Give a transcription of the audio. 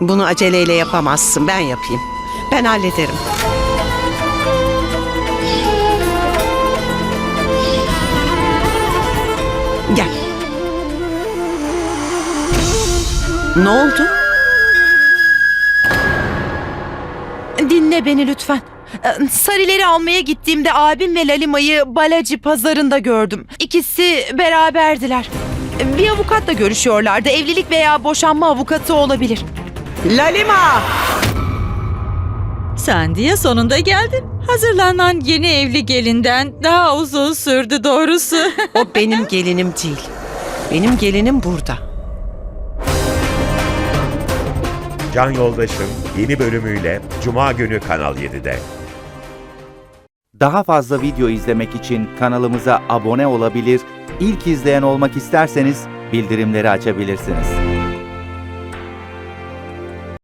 Bunu aceleyle yapamazsın. Ben yapayım. Ben hallederim. Gel. Ne oldu? Dinle beni lütfen. Ee, Sarileri almaya gittiğimde abim ve Lalima'yı Balaci pazarında gördüm. İkisi beraberdiler. Bir avukatla görüşüyorlardı. Evlilik veya boşanma avukatı olabilir. Lalima! Sen diye sonunda geldin. Hazırlanan yeni evli gelinden daha uzun sürdü doğrusu. O benim gelinim değil. Benim gelinim burada. Can Yoldaşım yeni bölümüyle Cuma günü Kanal 7'de. Daha fazla video izlemek için kanalımıza abone olabilir, ilk izleyen olmak isterseniz bildirimleri açabilirsiniz.